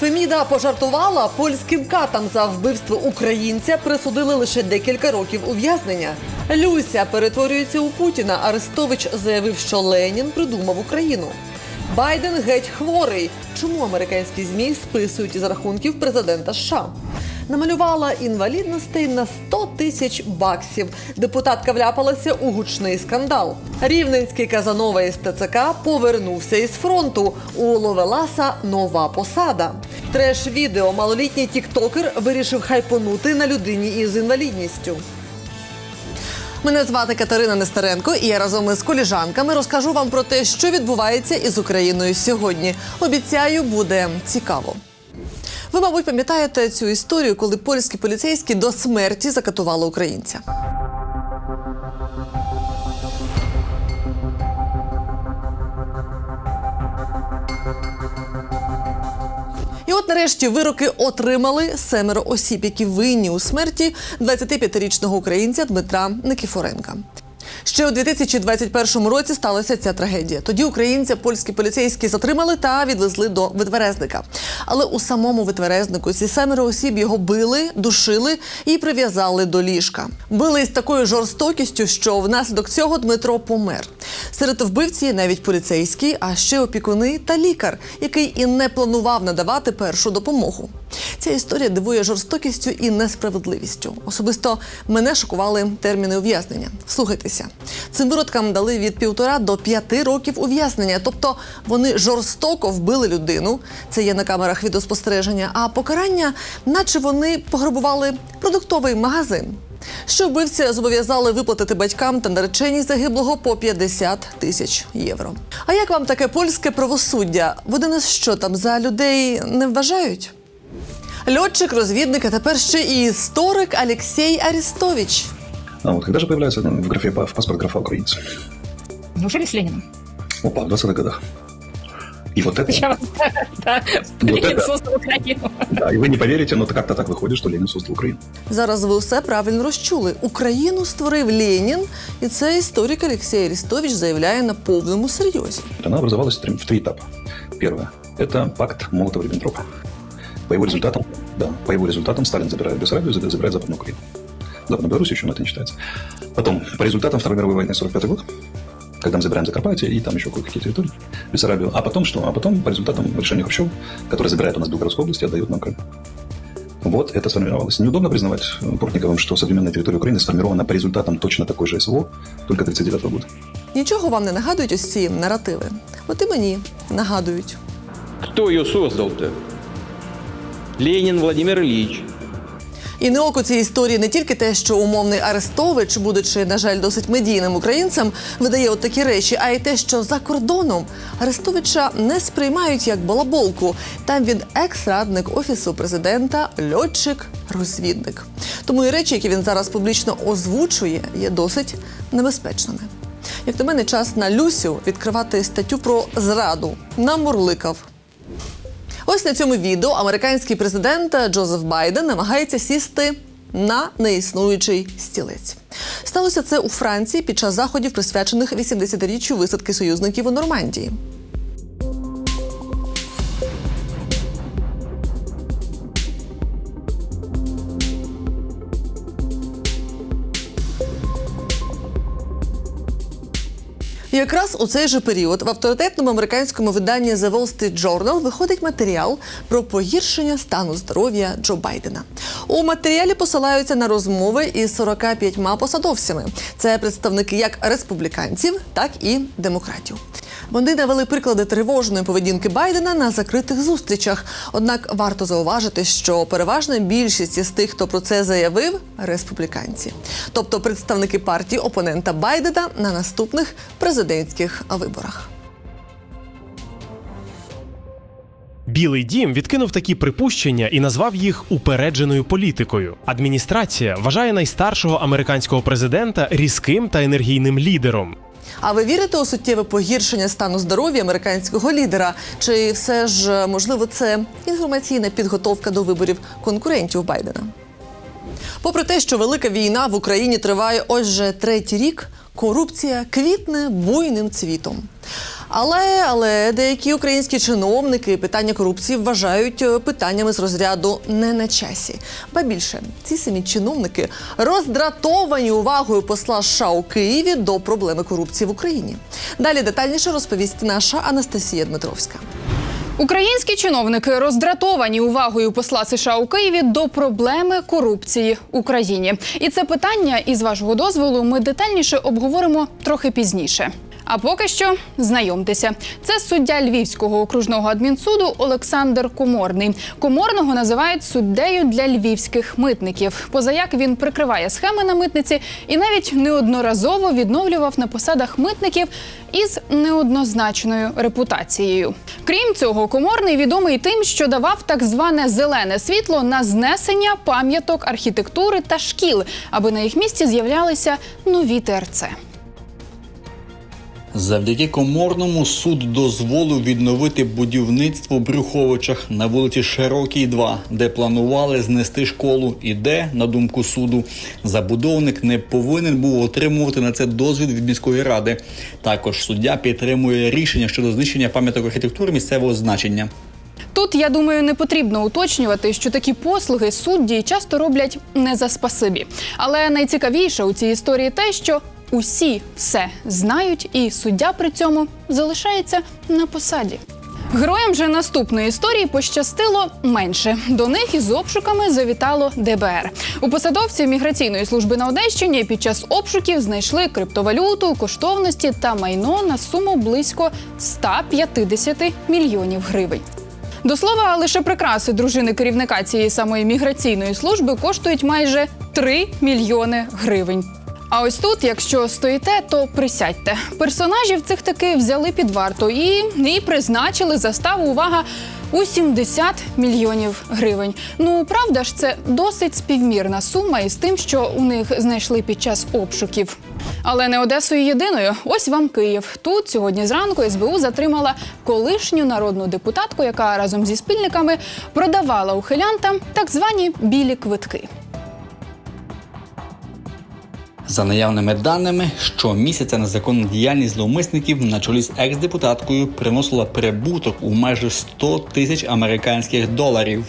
Феміда пожартувала польським катам за вбивство українця присудили лише декілька років ув'язнення. Люся перетворюється у Путіна. Арестович заявив, що Ленін придумав Україну. Байден геть хворий. Чому американські змі списують із рахунків президента США? Намалювала інвалідностей на 100 тисяч баксів. Депутатка вляпалася у гучний скандал. Рівненський Казанова із ТЦК повернувся із фронту. У Ловеласа нова посада. Треш відео малолітній тіктокер вирішив хайпонути на людині із інвалідністю. Мене звати Катерина Нестеренко, і я разом із коліжанками розкажу вам про те, що відбувається із Україною сьогодні. Обіцяю, буде цікаво. Ви, мабуть, пам'ятаєте цю історію, коли польські поліцейські до смерті закатували українця. І от нарешті вироки отримали семеро осіб, які винні у смерті 25-річного українця Дмитра Никіфоренка. Ще у 2021 році сталася ця трагедія. Тоді українця польські поліцейські затримали та відвезли до витверезника. Але у самому витверезнику ці семеро осіб його били, душили і прив'язали до ліжка. Били із такою жорстокістю, що внаслідок цього Дмитро помер. Серед вбивці навіть поліцейський, а ще опікуни та лікар, який і не планував надавати першу допомогу. Ця історія дивує жорстокістю і несправедливістю. Особисто мене шокували терміни ув'язнення. Слухайтеся, цим виродкам дали від півтора до п'яти років ув'язнення, тобто вони жорстоко вбили людину. Це є на камерах відеоспостереження. А покарання, наче вони пограбували продуктовий магазин. Що вбивця зобов'язали виплатити батькам та нареченій загиблого по 50 тисяч євро. А як вам таке польське правосуддя? Вони нас що там за людей не вважають? Льотчик, розвідник, а тепер ще і історик Алексій Арістович. А вот когда же появляется ну, в графе в паспорт графа украинец? Неужели с Лениным? Опа, в 20-х годах. И вот это, Причем, да, Вот Ленин это- создал Украину. да, и вы не поверите, но как-то так выходит, что Ленин создал Украину. Зараз ви все правильно розчули. Україну створив Ленін, і це історик Олексій Арістович заявляє на повному серйозі. Она образовалась в три, в три этапа. Первое – это пакт Молотова-Риббентропа. По его результатам, да, по его результатам Сталин забирает Бессарабию, забирает забирает Западную Украину. Западную Беларусь еще, но это не считается. Потом, по результатам Второй мировой войны 45 год, когда мы забираем Закарпатье и там еще кое-какие территории, Бессарабию. А потом что? А потом, по результатам решения Хрущева, который забирает у нас Белгородскую область и отдает нам Крым. Вот это сформировалось. Неудобно признавать э, Портниковым, что современная территория Украины сформирована по результатам точно такой же СВО, только 1939 года. Нічого вам не нагадують ось ці наративи. От і мені нагадують. Кто ее создал-то? Ленин Владимир Ильич. І не око цієї історії не тільки те, що умовний Арестович, будучи, на жаль, досить медійним українцем, видає от такі речі, а й те, що за кордоном Арестовича не сприймають як балаболку. Там він екс-радник офісу президента, льотчик, розвідник. Тому і речі, які він зараз публічно озвучує, є досить небезпечними. Як на мене, час на Люсю відкривати статтю про зраду. Намурликав. Ось на цьому відео американський президент Джозеф Байден намагається сісти на неіснуючий стілець. Сталося це у Франції під час заходів, присвячених 80-річчю висадки союзників у Нормандії. І Якраз у цей же період в авторитетному американському виданні The Wall Street Journal виходить матеріал про погіршення стану здоров'я Джо Байдена. У матеріалі посилаються на розмови із 45 посадовцями. Це представники як республіканців, так і демократів. Вони навели приклади тривожної поведінки Байдена на закритих зустрічах. Однак варто зауважити, що переважна більшість із тих, хто про це заявив, республіканці, тобто представники партії опонента Байдена на наступних президентських виборах. Білий дім відкинув такі припущення і назвав їх упередженою політикою. Адміністрація вважає найстаршого американського президента різким та енергійним лідером. А ви вірите у суттєве погіршення стану здоров'я американського лідера? Чи все ж можливо це інформаційна підготовка до виборів конкурентів Байдена? Попри те, що велика війна в Україні триває ось же третій рік, корупція квітне буйним цвітом. Але але деякі українські чиновники питання корупції вважають е, питаннями з розряду не на часі. Ба більше ці самі чиновники роздратовані увагою посла США у Києві до проблеми корупції в Україні. Далі детальніше розповість наша Анастасія Дмитровська. Українські чиновники роздратовані увагою посла США у Києві до проблеми корупції в Україні. І це питання, із вашого дозволу, ми детальніше обговоримо трохи пізніше. А поки що знайомтеся. Це суддя Львівського окружного адмінсуду Олександр Коморний. Коморного називають суддею для львівських митників. Позаяк він прикриває схеми на митниці і навіть неодноразово відновлював на посадах митників із неоднозначною репутацією. Крім цього, коморний відомий тим, що давав так зване зелене світло на знесення пам'яток архітектури та шкіл, аби на їх місці з'являлися нові ТРЦ. Завдяки коморному суд дозволив відновити будівництво Брюховичах на вулиці Широкій, 2, де планували знести школу, і де, на думку суду, забудовник не повинен був отримувати на це дозвіл від міської ради. Також суддя підтримує рішення щодо знищення пам'яток архітектури місцевого значення. Тут я думаю, не потрібно уточнювати, що такі послуги судді часто роблять не за спасибі. Але найцікавіше у цій історії те, що усі все знають, і суддя при цьому залишається на посаді. Героям же наступної історії пощастило менше. До них із обшуками завітало ДБР. У посадовців міграційної служби на Одещині під час обшуків знайшли криптовалюту, коштовності та майно на суму близько 150 мільйонів гривень. До слова, лише прикраси дружини керівника цієї самої міграційної служби коштують майже 3 мільйони гривень. А ось тут, якщо стоїте, то присядьте. Персонажів цих таки взяли під варту і, і призначили заставу увага у 70 мільйонів гривень. Ну правда ж, це досить співмірна сума із тим, що у них знайшли під час обшуків. Але не Одесою єдиною. Ось вам Київ. Тут сьогодні зранку СБУ затримала колишню народну депутатку, яка разом зі спільниками продавала ухилянтам так звані білі квитки. За наявними даними, щомісяця незаконна діяльність зловмисників на чолі з екс-депутаткою приносила прибуток у майже 100 тисяч американських доларів.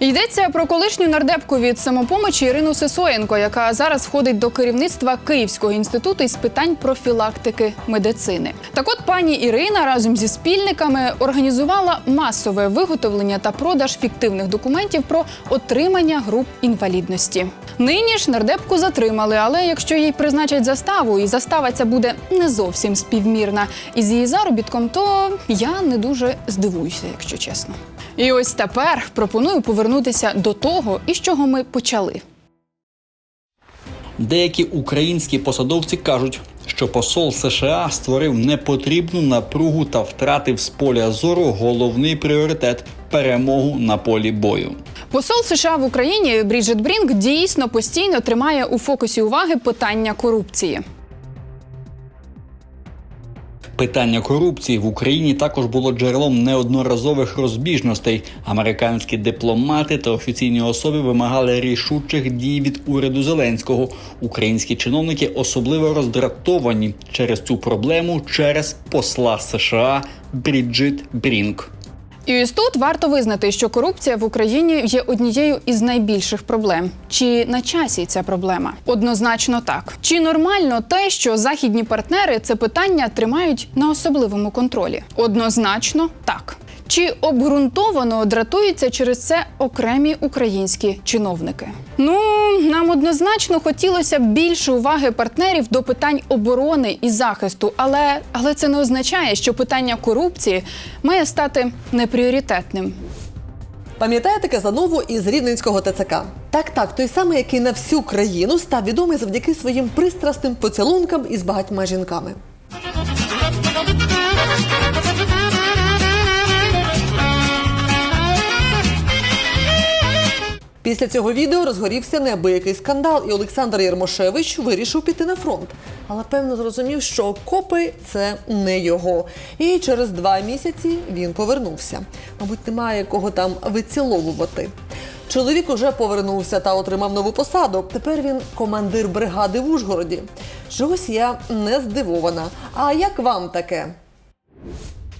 Йдеться про колишню нардепку від самопомочі Ірину Сисоєнко, яка зараз входить до керівництва Київського інституту із питань профілактики медицини. Так от пані Ірина разом зі спільниками організувала масове виготовлення та продаж фіктивних документів про отримання груп інвалідності. Нині ж нардепку затримали, але якщо їй призначать заставу, і застава ця буде не зовсім співмірна із її заробітком, то я не дуже здивуюся, якщо чесно. І ось тепер пропоную повернутися до того, із чого ми почали. Деякі українські посадовці кажуть, що посол США створив непотрібну напругу та втратив з поля зору головний пріоритет перемогу на полі бою. Посол США в Україні Бріджит Брінк дійсно постійно тримає у фокусі уваги питання корупції. Питання корупції в Україні також було джерелом неодноразових розбіжностей. Американські дипломати та офіційні особи вимагали рішучих дій від уряду Зеленського. Українські чиновники особливо роздратовані через цю проблему через посла США Бріджит Брінк. І ось тут варто визнати, що корупція в Україні є однією із найбільших проблем. Чи на часі ця проблема? Однозначно так. Чи нормально те, що західні партнери це питання тримають на особливому контролі? Однозначно так. Чи обґрунтовано дратуються через це окремі українські чиновники? Ну нам однозначно хотілося б більше уваги партнерів до питань оборони і захисту, але, але це не означає, що питання корупції має стати непріоритетним. Пам'ятаєте Казанову із Рівненського ТЦК? Так, так, той самий, який на всю країну став відомий завдяки своїм пристрасним поцілункам із багатьма жінками. Після цього відео розгорівся неабиякий скандал, і Олександр Єрмошевич вирішив піти на фронт. Але певно зрозумів, що окопи це не його. І через два місяці він повернувся. Мабуть, немає кого там виціловувати. Чоловік уже повернувся та отримав нову посаду. Тепер він командир бригади в Ужгороді. Чогось я не здивована. А як вам таке?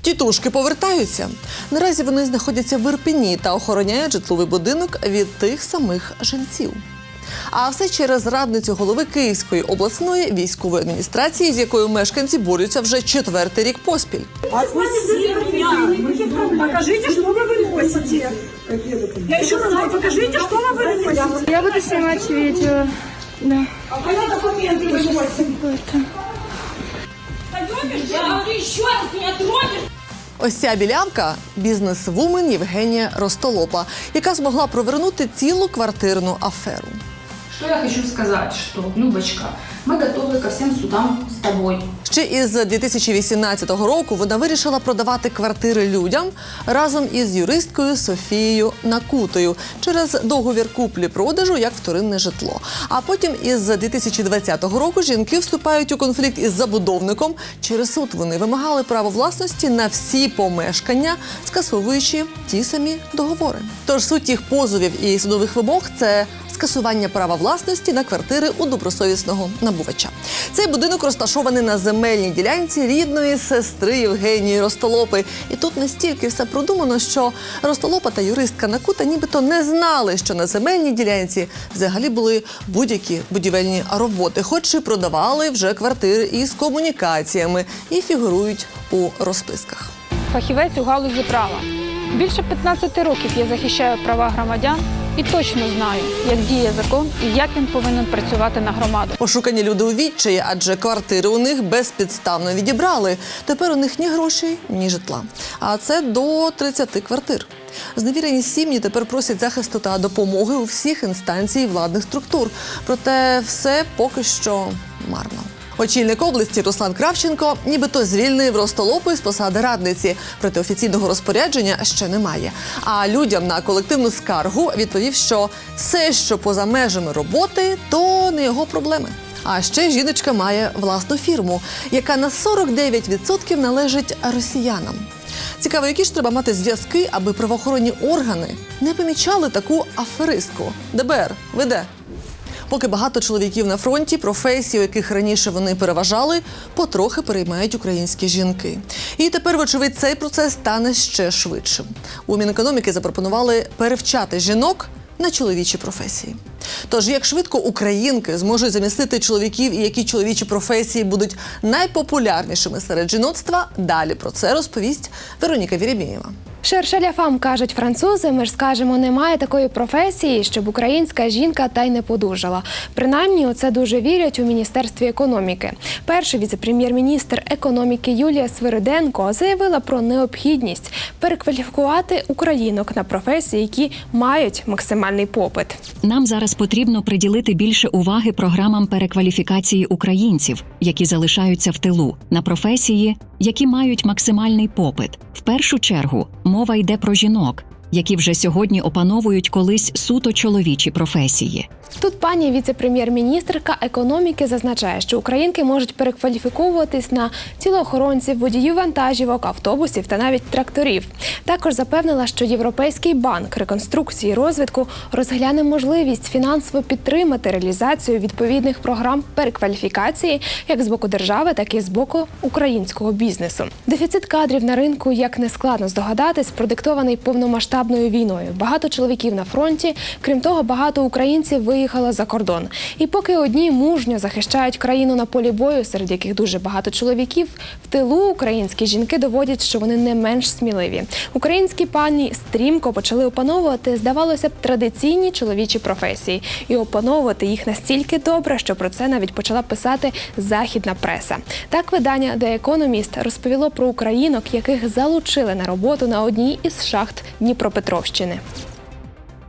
Тітушки повертаються. Наразі вони знаходяться в Ірпені та охороняють житловий будинок від тих самих жильців. А все через радницю голови Київської обласної військової адміністрації, з якою мешканці борються вже четвертий рік поспіль. Отпусти меня! Покажите, что вы выносите. Я еще раз говорю, покажите, что вы выносите. Я буду снимать видео. Да. А когда документы выносите? Я говорю, еще раз меня тронешь. Ось ця білявка бізнес-вумен Євгенія Ростолопа, яка змогла провернути цілу квартирну аферу. Що я хочу сказати, що Любочка, мы готовы ко всем судам с тобой. Ще із 2018 року вона вирішила продавати квартири людям разом із юристкою Софією Накутою через договір куплі-продажу як вторинне житло. А потім із 2020 року жінки вступають у конфлікт із забудовником. Через суд вони вимагали право власності на всі помешкання, скасовуючи ті самі договори. Тож суть їх позовів і судових вимог це скасування права власності на квартири у добросовісного набувача. Цей будинок розташований на земельній ділянці рідної сестри Євгенії Ростолопи. І тут настільки все продумано, що Ростолопа та юристка Накута нібито не знали, що на земельній ділянці взагалі були будь-які будівельні роботи, хоч і продавали вже квартири із комунікаціями і фігурують у розписках. Фахівець у галузі права. Більше 15 років я захищаю права громадян і точно знаю, як діє закон і як він повинен працювати на громаду. Ошукані люди у відчаї, адже квартири у них безпідставно відібрали. Тепер у них ні грошей, ні житла. А це до 30 квартир. Зневірені сім'ї тепер просять захисту та допомоги у всіх інстанцій владних структур. Проте все поки що марно. Очільник області Руслан Кравченко нібито звільнив Ростолопу з посади радниці, проте офіційного розпорядження ще немає. А людям на колективну скаргу відповів, що все, що поза межами роботи, то не його проблеми. А ще жіночка має власну фірму, яка на 49% належить росіянам. Цікаво, які ж треба мати зв'язки, аби правоохоронні органи не помічали таку аферистку. ДБР, ви де? Поки багато чоловіків на фронті, професії, у яких раніше вони переважали, потрохи переймають українські жінки. І тепер, вочевидь, цей процес стане ще швидшим. У Мінекономіки запропонували перевчати жінок на чоловічі професії. Тож, як швидко українки зможуть замістити чоловіків і які чоловічі професії будуть найпопулярнішими серед жіноцтва, далі про це розповість Вероніка Вірємєєва. Шершеля фам кажуть французи. Ми ж скажемо, немає такої професії, щоб українська жінка та й не подужала. Принаймні, у це дуже вірять у міністерстві економіки. Перший віце-прем'єр-міністр економіки Юлія Свириденко заявила про необхідність перекваліфікувати українок на професії, які мають максимальний попит. Нам зараз потрібно приділити більше уваги програмам перекваліфікації українців, які залишаються в тилу, на професії, які мають максимальний попит. В першу чергу мова йде про жінок, які вже сьогодні опановують колись суто чоловічі професії. Тут пані віце-прем'єр-міністрка економіки зазначає, що українки можуть перекваліфіковуватись на тілоохоронців, водіїв вантажівок, автобусів та навіть тракторів. Також запевнила, що Європейський банк реконструкції і розвитку розгляне можливість фінансово підтримати реалізацію відповідних програм перекваліфікації як з боку держави, так і з боку українського бізнесу. Дефіцит кадрів на ринку, як не складно здогадатись, продиктований повномасштабною війною. Багато чоловіків на фронті, крім того, багато українців виїхало за кордон. І поки одні мужньо захищають країну на полі бою, серед яких дуже багато чоловіків, в тилу українські жінки доводять, що вони не менш сміливі. Українські пані стрімко почали опановувати, здавалося б, традиційні чоловічі професії, і опановувати їх настільки добре, що про це навіть почала писати західна преса. Так видання The Economist розповіло про українок, яких залучили на роботу на одній із шахт Дніпропетровщини.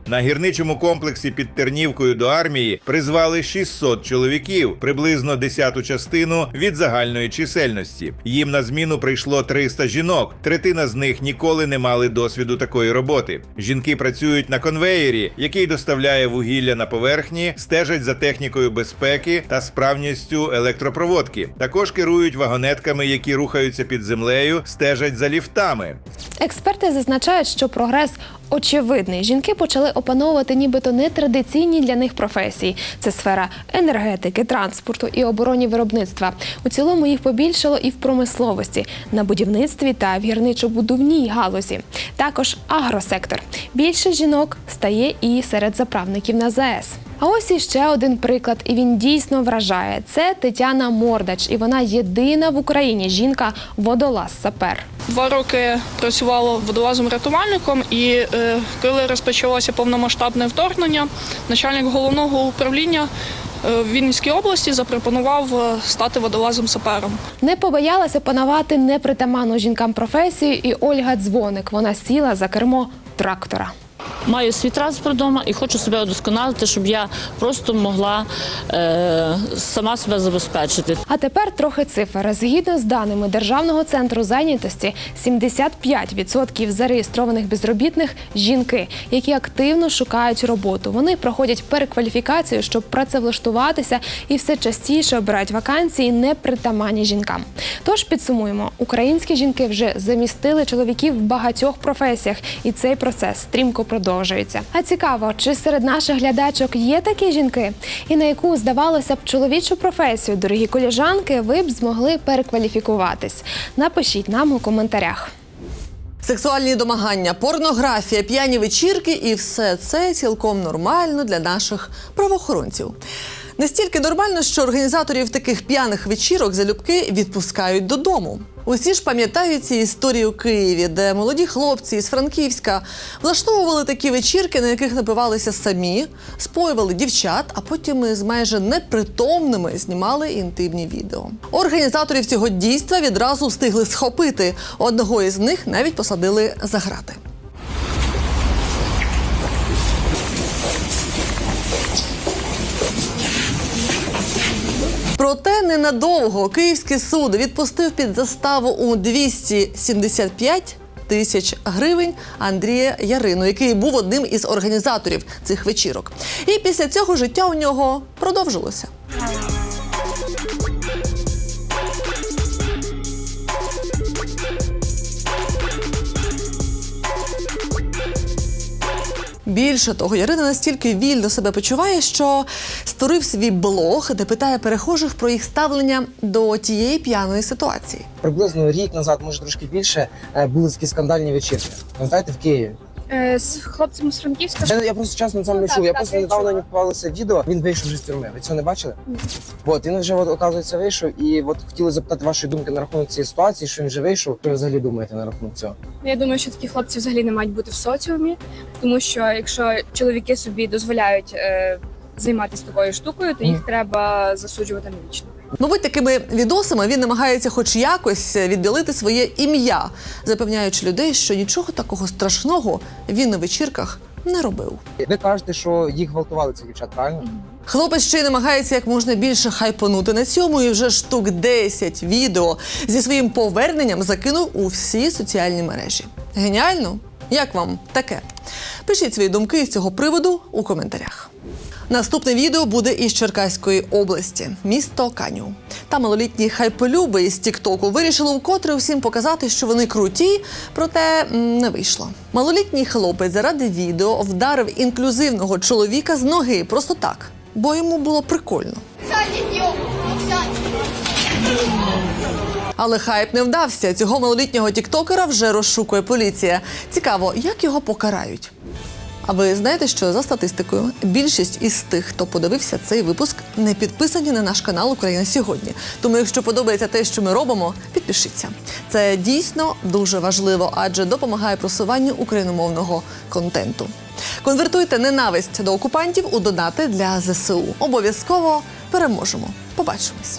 На гірничому комплексі під Тернівкою до армії призвали 600 чоловіків, приблизно десяту частину від загальної чисельності. Їм на зміну прийшло 300 жінок. Третина з них ніколи не мали досвіду такої роботи. Жінки працюють на конвеєрі, який доставляє вугілля на поверхні, стежать за технікою безпеки та справністю електропроводки. Також керують вагонетками, які рухаються під землею, стежать за ліфтами. Експерти зазначають, що прогрес очевидний. Жінки почали опановувати нібито нетрадиційні для них професії. Це сфера енергетики, транспорту і обороні виробництва. У цілому їх побільшало і в промисловості, на будівництві та в гірничо-будувній галузі. Також агросектор. Більше жінок стає і серед заправників на ЗАЕС. А ось іще один приклад, і він дійсно вражає. Це Тетяна Мордач, і вона єдина в Україні жінка водолаз сапер. Два роки працювала водолазом-рятувальником, і е, коли розпочалося повномасштабне вторгнення, начальник головного управління е, в Вінницькій області запропонував е, стати водолазом-сапером. Не побоялася панувати непритаманну жінкам професію, і Ольга Дзвоник. Вона сіла за кермо трактора. Маю свій транспорт вдома і хочу себе удосконалити, щоб я просто могла е, сама себе забезпечити. А тепер трохи цифр. Згідно з даними Державного центру зайнятості, 75% зареєстрованих безробітних жінки, які активно шукають роботу. Вони проходять перекваліфікацію, щоб працевлаштуватися, і все частіше обирають вакансії непритаманні жінкам. Тож підсумуємо, українські жінки вже замістили чоловіків в багатьох професіях, і цей процес стрімко продовжується. А цікаво, чи серед наших глядачок є такі жінки, і на яку здавалося б чоловічу професію, дорогі коліжанки, ви б змогли перекваліфікуватись? Напишіть нам у коментарях. Сексуальні домагання, порнографія, п'яні вечірки і все це цілком нормально для наших правоохоронців. Настільки нормально, що організаторів таких п'яних вечірок залюбки відпускають додому. Усі ж пам'ятають ці історії у Києві, де молоді хлопці із Франківська влаштовували такі вечірки, на яких напивалися самі, споювали дівчат, а потім із майже непритомними знімали інтимні відео. Організаторів цього дійства відразу встигли схопити. Одного із них навіть посадили за грати. Проте ненадовго київський суд відпустив під заставу у 275 тисяч гривень Андрія Ярину, який був одним із організаторів цих вечірок. І після цього життя у нього продовжилося. Більше того, Ярина настільки вільно себе почуває, що створив свій блог, де питає перехожих про їх ставлення до тієї п'яної ситуації. Приблизно рік назад, може трошки більше, е, були такі скандальні вечірки. Пам'ятаєте, в Києві? З хлопцем з Франківська. Я, я просто чесно це не чув. Я просто недавно не попалося відео. Він вийшов вже з тюрми. Ви цього не бачили? От він вже от, оказується вийшов, і от хотіли запитати вашої думки на рахунок цієї ситуації, що він вже вийшов. Що ви взагалі думаєте на рахунок цього? Я думаю, що такі хлопці взагалі не мають бути в соціумі, тому що якщо чоловіки собі дозволяють е, займатися такою штукою, то їх треба засуджувати навічно. Мабуть, такими відосами він намагається хоч якось відділити своє ім'я, запевняючи людей, що нічого такого страшного він на вечірках не робив. Ви кажете, що їх гвалтували цих дівчат, правильно? Хлопець ще й намагається як можна більше хайпанути на цьому, і вже штук 10 відео зі своїм поверненням закинув у всі соціальні мережі. Геніально? Як вам таке? Пишіть свої думки з цього приводу у коментарях. Наступне відео буде із Черкаської області, місто Каню. Та малолітні хайполюби із Тіктоку вирішили вкотре усім показати, що вони круті, проте не вийшло. Малолітній хлопець заради відео вдарив інклюзивного чоловіка з ноги просто так, бо йому було прикольно. Але хайп не вдався. Цього малолітнього тіктокера вже розшукує поліція. Цікаво, як його покарають. А ви знаєте, що за статистикою більшість із тих, хто подивився цей випуск, не підписані на наш канал Україна сьогодні. Тому, якщо подобається те, що ми робимо, підпишіться. Це дійсно дуже важливо, адже допомагає просуванню україномовного контенту. Конвертуйте ненависть до окупантів у донати для ЗСУ. Обов'язково переможемо. Побачимось.